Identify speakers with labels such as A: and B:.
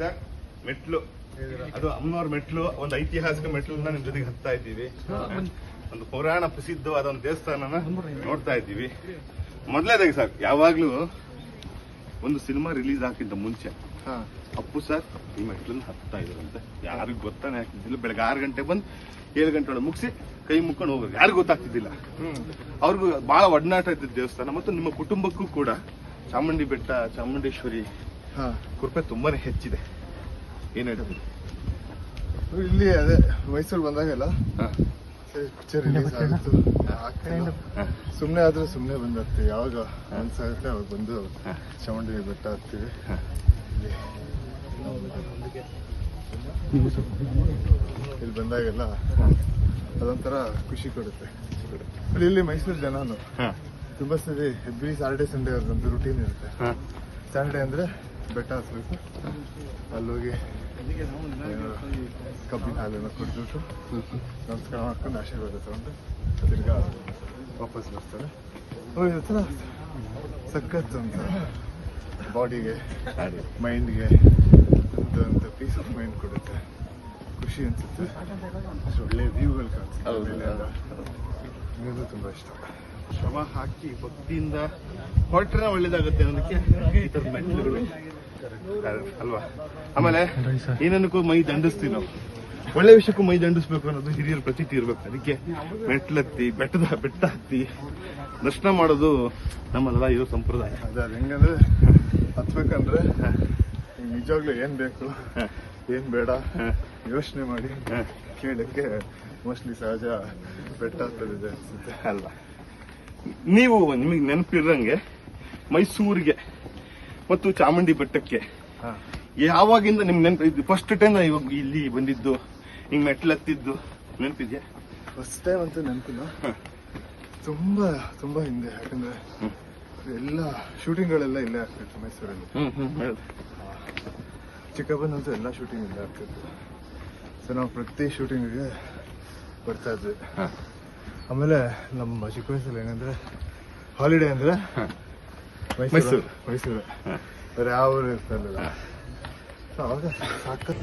A: Sir ಮೆಟ್ಲು. ಅದು ಅಮ್ಮನವ್ರ ಮೆಟ್ಲು ಒಂದು ಐತಿಹಾಸಿಕ ಮೆಟ್ಲನ್ನ ನಿಮ್ ಜೊತೆಗೆ ಹತ್ತಾ ಇದ್ದೀವಿ. ಒಂದು ಪುರಾಣ ಪ್ರಸಿದ್ಧವಾದ ಒಂದು ದೇವಸ್ಥಾನನ ನೋಡ್ತಾ ಇದ್ದೀವಿ. ಮೊದಲೇದಾಗಿ ಸರ್ ಯಾವಾಗ್ಲೂ ಒಂದು ಸಿನಿಮಾ ರಿಲೀಸ್ ಆಗಿದ್ದ ಮುಂಚೆ ಅಪ್ಪು ಸರ್ ಈ ಮೆಟ್ಲನ್ನ ಹತ್ತಾ ಇದ್ರಂತೆ ಯಾರಿಗೂ ಗೊತ್ತಾನೆ ಆಗ್ತಿದ್ದಿಲ್ಲ. ಬೆಳಗ್ಗೆ ಆರು ಗಂಟೆ ಬಂದು ಏಳು ಗಂಟೆ ಒಳಗೆ ಮುಗಿಸಿ ಕೈ ಮುಕ್ಕೊಂಡು ಹೋಗೋದು. ಯಾರಿಗೂ ಗೊತ್ತಾಗ್ತಿದ್ದಿಲ್ಲ. ಅವ್ರಿಗೂ ಬಹಳ ಒಡನಾಟ ಇದ್ದ ದೇವಸ್ಥಾನ. ಮತ್ತು ನಿಮ್ಮ ಕುಟುಂಬಕ್ಕೂ ಕೂಡ ಚಾಮುಂಡಿ ಬೆಟ್ಟ ಚಾಮುಂಡೇಶ್ವರಿ
B: ಹಾ.
A: ಕೃಪೆ ತುಂಬಾನೇ ಹೆಚ್ಚಿದೆ. ಏನ್ ಹೇಳ್ತೀರಿ?
B: ಇಲ್ಲಿ ಅದೇ ಮೈಸೂರು ಬಂದಾಗೆಲ್ಲ ಸುಮ್ನೆ ಪಿಕ್ಚರ್ ರಿಲೀಸ್ ಆಗಿತ್ತು ಸುಮ್ಮನೆ ಆದ್ರೆ ಸುಮ್ಮನೆ ಬಂದಾಗ್ತೀವಿ ಯಾವಾಗ ಮನ್ಸಾಗುತ್ತೆ ಅವಾಗ ಬಂದು ಚಾಮುಂಡಿ ಬೆಟ್ಟ ಹತ್ತೀವಿ ಇಲ್ಲಿ ಇಲ್ಲಿ ಬಂದಾಗೆಲ್ಲ ಅದೊಂಥರ ಖುಷಿ ಕೊಡುತ್ತೆ. ಅಲ್ಲಿ ಇಲ್ಲಿ ಮೈಸೂರು ಜನನು. ತುಂಬಾ ಸರಿ ಎವ್ರಿ ಸಾಟರ್ಡೆ ಸಂಡೇ ಅವ್ರದ್ದು ರುಟೀನ್ ಇರುತ್ತೆ. ಸ್ಯಾಟರ್ಡೆ ಅಂದ್ರೆ ಬೆಟ್ಟ ಹತ್ಬೇಕು. ಅಲ್ಲೋಗಿ ಕಬ್ಬಿನ ಹಾಲನ್ನು ಕುಡಿದ್ಬಿಟ್ಟು ನಮಸ್ಕಾರ ಮಾಡ್ಕೊಂಡು ಆಶೀರ್ವಾದ ತಗೊಂಡು ತಿರ್ಗಾ ವಾಪಸ್ ಬರ್ತಾರೆ. ಹೋಗಿರ್ತಾರ ಸಖತ್ ಅಂತ ಬಾಡಿಗೆ ಮೈಂಡ್ಗೆ ಅಂತ ಪೀಸ್ ಆಫ್ ಮೈಂಡ್ ಕೊಡುತ್ತೆ. ಖುಷಿ ಅನ್ಸುತ್ತೆ. ಅಷ್ಟು ಒಳ್ಳೆ ವ್ಯೂಗಳು ಕಾಣಿಸುತ್ತೆ. ಮೇಲೆಲ್ಲ. ನನಗೂ ತುಂಬಾ ಇಷ್ಟ.
A: ಶ್ರಮ ಹಾಕಿ ಭಕ್ತಿಯಿಂದ ಹೊರಟ್ರೆ ಒಳ್ಳೇದಾಗುತ್ತೆ ಅನ್ನೋದಕ್ಕೆ ಈ ಥರದ ಮೆಟ್ಲುಗಳು ಅಲ್ವಾ? ಆಮೇಲೆ ಏನನ್ನಕ್ಕೂ ಮೈ ದಂಡಿಸ್ತೀವಿ ನಾವು. ಒಳ್ಳೆ ವಿಷಯಕ್ಕೂ ಮೈ ದಂಡಿಸ್ಬೇಕು ಅನ್ನೋದು ಹಿರಿಯರ ಪ್ರತೀತಿ ಇರ್ಬೇಕು. ಅದಕ್ಕೆ ಮೆಟ್ಲತ್ತಿ ಬೆಟ್ಟದ ಬೆಟ್ಟ ಹತ್ತಿ ದರ್ಶನ ಮಾಡೋದು ನಮ್ಮಲ್ಲ ಇರೋ ಸಂಪ್ರದಾಯ.
B: ಅದ ಹೆಂಗಂದ್ರೆ ಹತ್ಬೇಕಂದ್ರೆ ನಿಜವಾಗ್ಲೂ ಏನ್ ಬೇಕು ಏನ್ ಬೇಡ ಯೋಚನೆ ಮಾಡಿ ಕೇಳಕ್ಕೆ ಮೋಸ್ಟ್ಲಿ ಸಹಜ ಬೆಟ್ಟ ಹತ್ತದಿದೆ ಅನ್ಸುತ್ತೆ
A: ಅಲ್ವಾ ನೀವು ನಿಮಗೆ ನೆನಪಿರಂಗೆ ಮೈಸೂರಿಗೆ ಮತ್ತು ಚಾಮುಂಡಿ ಬೆಟ್ಟಕ್ಕೆ. ಯಾವಾಗಿಂದ ನಿಮ್ಗೆ ನೆನಪಿದ್ದು ಫಸ್ಟ್ ಟೈಮ್ ಇವಾಗ ಇಲ್ಲಿ ಬಂದಿದ್ದು ಹಿಂಗೆ ಮೆಟ್ಲು ಹತ್ತಿದ್ದು ನೆನಪಿದ್ಯಾ?
B: ಫಸ್ಟ್ ಟೈಮ್ ಅಂತೂ ನೆನಪಿಲ್ಲ. ತುಂಬಾ ತುಂಬಾ ಹಿಂದೆ. ಯಾಕಂದ್ರೆ ಎಲ್ಲ ಶೂಟಿಂಗ್ಗಳೆಲ್ಲ ಇಲ್ಲೇ ಆಗ್ತಿತ್ತು ಮೈಸೂರಲ್ಲಿ. ಚಿಕ್ಕಪ್ಪನಂತೂ ಎಲ್ಲ ಶೂಟಿಂಗ್ ಇಲ್ಲೇ ಆಗ್ತಿತ್ತು. ಸೊ ನಾವು ಪ್ರತಿ ಶೂಟಿಂಗ್ಗೆ ಬರ್ತಾ ಇದ್ವಿ. ಆಮೇಲೆ ನಮ್ಮ ಚಿಕ್ಕ ವಯಸ್ಸಲ್ಲಿ ಏನಂದ್ರೆ ಹಾಲಿಡೇ ಅಂದ್ರೆ
A: ಮೈಸೂರು.
B: ಮೈಸೂರು. ಬೇರೆ ಯಾವ ಊರು ಇರ್ತಾರಲ್ಲ ಅವಾಗ ಸಾಕತ್